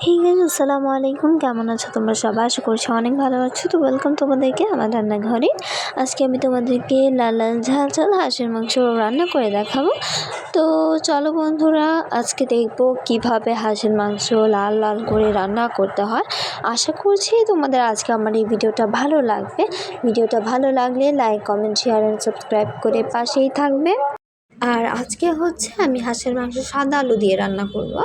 ঠিক আছে আসসালামু আলাইকুম কেমন আছো তোমরা সবাই? আশা করছি অনেক ভালো আছো। তো ওয়েলকাম তোমাদেরকে আমার রান্নাঘরে। আজকে আমি তোমাদেরকে লাল লাল ঝাল ঝাল হাঁসের মাংস রান্না করে দেখাবো। তো চলো বন্ধুরা, আজকে দেখব কীভাবে হাঁসের মাংস লাল লাল করে রান্না করতে হয়। আশা করছি তোমাদের আজকে আমার এই ভিডিওটা ভালো লাগবে। ভিডিওটা ভালো লাগলে like comment share and subscribe করে পাশেই থাকবে। আর আজকে হচ্ছে আমি হাঁসের মাংস সাদা আলু দিয়ে রান্না করব।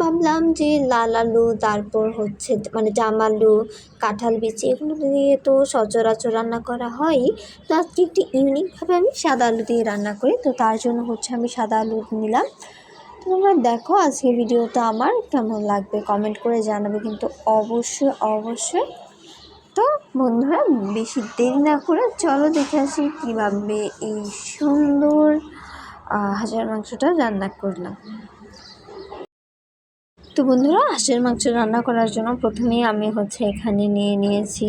ভাবলাম যে লাল আলু তারপর হচ্ছে মানে জাম আলু কাঁঠাল বিচি, এগুলো দিয়ে তো সচরাচর রান্না করা হয়ই তো আজকে একটু ইউনিকভাবে আমি সাদা আলু দিয়ে রান্না করি, তো তার জন্য হচ্ছে আমি সাদা আলু নিলাম। তো তোমরা দেখো আজকে ভিডিওটা আমার কেমন লাগবে কমেন্ট করে জানাবে কিন্তু অবশ্যই অবশ্যই। তো বন্ধুরা, বেশি দেরি না করে চলো দেখে আসি কীভাবে এই সুন্দর হাজার মাংসটা রান্না করলাম। তো বন্ধুরা, হাঁসের মাংস রান্না করার জন্য প্রথমেই আমি হচ্ছে এখানে নিয়ে নিয়েছি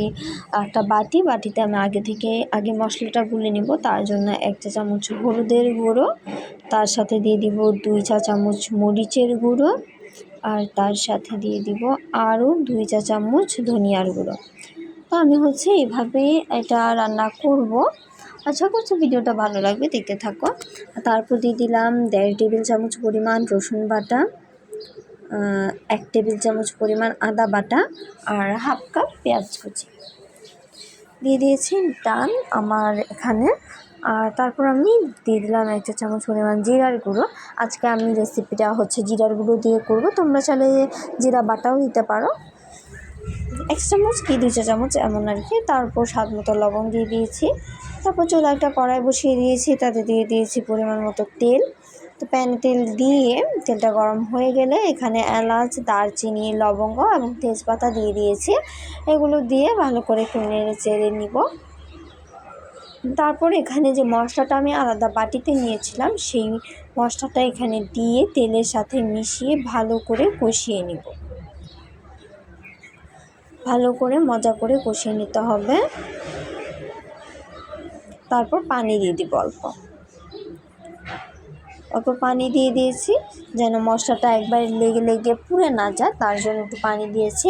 একটা বাটি। বাটিতে আমি আগে থেকে, আগে মশলাটা গুলে নিব, তার জন্য এক চা চামচ হলুদের গুঁড়ো, তার সাথে দিয়ে দিব দুই চা চামচ মরিচের গুঁড়ো, আর তার সাথে দিয়ে দিব আরও দুই চা চামচ ধনিয়ার গুঁড়ো। তো আমি হচ্ছে এভাবে এটা রান্না করব। আশা করছি ভিডিওটা ভালো লাগবে, দেখতে থাকো। তারপর দিয়ে দিলাম দেড় টেবিল চামচ পরিমাণ রসুন বাটা। এক টেবিল চামচ পরিমাণ আদা বাটা আর হাফ কাপ পেঁয়াজ কুচি। দিয়ে দিয়েছি ডান আমার এখানে। আর তারপর আমি দিয়ে দিলাম এক চা চামচ পরিমাণ জিরার গুঁড়ো। আজকে আমি রেসিপিটা হচ্ছে জিরার গুঁড়ো দিয়ে করব। তোমরা চাইলে জিরা বাটাও দিতে পারো। এক চামচ কি, দুই চা চামচ এমন আর কি। তারপর স্বাদ মতো লবণ দিয়ে দিয়েছি। তারপর চুলা একটা কড়াই বসিয়ে দিয়েছি। তাতে দিয়ে দিয়েছি পরিমাণ মতো তেল। তো প্যানে তেল দিয়ে তেলটা গরম হয়ে গেলে এখানে এলাচ, দারচিনি, লবঙ্গ এবং তেজপাতা দিয়ে দিয়েছি। এগুলো দিয়ে ভালো করে একটু নেড়ে চেড়ে নিব। তারপর এখানে যে মশলাটা আমি আলাদা বাটিতে নিয়েছিলাম, সেই মশলাটা এখানে দিয়ে তেলের সাথে মিশিয়ে ভালো করে কষিয়ে নিব। ভালো করে মজা করে কষিয়ে নিতে হবে। তারপর পানি দিয়ে দিব অল্প। অল্প পানি দিয়ে দিয়েছি, যেন মশলাটা একবার লেগে লেগে পুড়ে না যায়, তার জন্য একটু পানি দিয়েছি।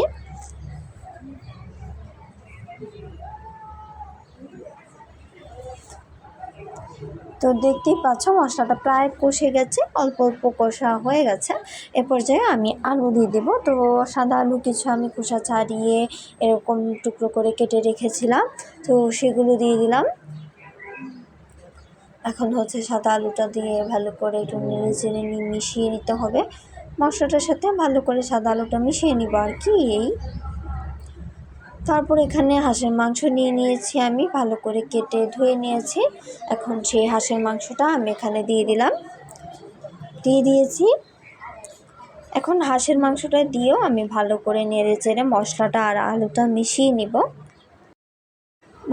তো দেখতেই পাচ্ছ, মশলাটা প্রায় কষে গেছে, অল্প অল্প কষা হয়ে গেছে। এ পর্যায়ে আমি আলু দিয়ে দেবো। তো সাদা আলু কিছু আমি খোসা ছাড়িয়ে এরকম টুকরো করে কেটে রেখেছিলাম। তো সেগুলো দিয়ে দিলাম। এখন হচ্ছে সাদা আলুটা দিয়ে ভালো করে একটু নেড়ে চেড়ে মিশিয়ে নিতে হবে। মশলাটার সাথে ভালো করে সাদা আলুটা মিশিয়ে নিব আর কি এই। তারপর এখানে হাঁসের মাংস নিয়ে নিয়েছি আমি, ভালো করে কেটে ধুয়ে নিয়েছি। এখন সেই হাঁসের মাংসটা আমি এখানে দিয়ে দিলাম। দিয়ে দিয়েছি। এখন হাঁসের মাংসটা দিয়েও আমি ভালো করে নেড়ে চেড়ে মশলাটা আর আলুটা মিশিয়ে নিব।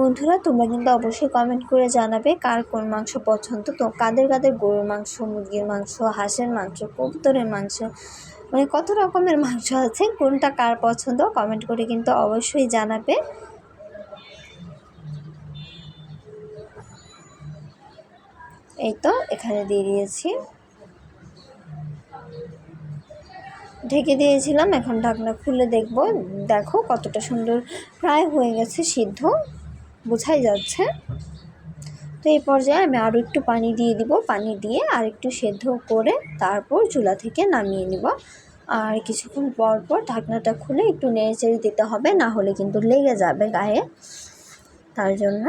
বন্ধুরা, তোমরা কিন্তু অবশ্যই কমেন্ট করে জানাবে কার কোন মাংস পছন্দ। তো কাদের কাদের গরুর মাংস, মুরগির মাংস, হাঁসের মাংস, কবুতরের মাংস মানে কত রকমের মাংস আছে, কোনটা কার পছন্দ কমেন্ট করে কিন্তু অবশ্যই জানাবে। এই তো এখানে দিয়ে দিয়েছি। ঢেকে দিয়েছিলাম, এখন ঢাকনা খুলে দেখব। দেখো কতটা সুন্দর প্রায় হয়ে গেছে সিদ্ধ। বোঝাই যাচ্ছে। তো এই পর্যায়ে আমি আরও একটু পানি দিয়ে দিব। পানি দিয়ে আর একটু সেদ্ধ করে তারপর চুলা থেকে নামিয়ে নিব। আর কিছুক্ষণ পর পর ঢাকনাটা খুলে একটু নেড়ে চেড়ে দিতে হবে, না হলে কিন্তু লেগে যাবে গায়ে। তার জন্য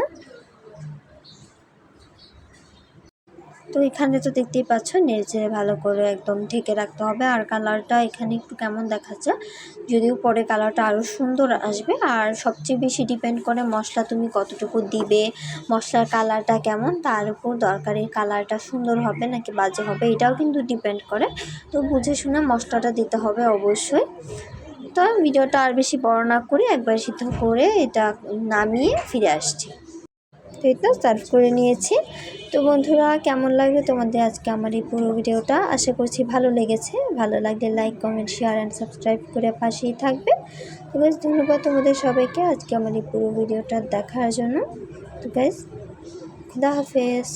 তো এখানে তো দেখতেই পাচ্ছ, নেড়েচেড়ে ভালো করে একদম ঢেকে রাখতে হবে। আর কালারটা এখানে একটু কেমন দেখাচ্ছে, যদিও পরে কালারটা আরও সুন্দর আসবে। আর সবচেয়ে বেশি ডিপেন্ড করে মশলা তুমি কতটুকু দিবে, মশলার কালারটা কেমন, তার উপর দরকারি কালারটা সুন্দর হবে নাকি বাজে হবে, এটাও কিন্তু ডিপেন্ড করে। তো বুঝে শুনে মশলাটা দিতে হবে অবশ্যই। তো ভিডিওটা আর বেশি বড় না করে একবার সিদ্ধ করে এটা নামিয়ে ফিরে আসছি। তো এটা সার্ভ করে নিয়েছি। তো বন্ধুরা, কেমন লাগবে তোমাদের আজকে আমার এই পুরো ভিডিওটা? আশা করছি ভালো লেগেছে। ভালো লাগলে like comment share and subscribe করে পাশেই থাকবে। তো বেশ ধন্যবাদ তোমাদের সবাইকে আজকে আমার এই পুরো ভিডিওটা দেখার জন্য। তো বেশ খুদা হাফেজ।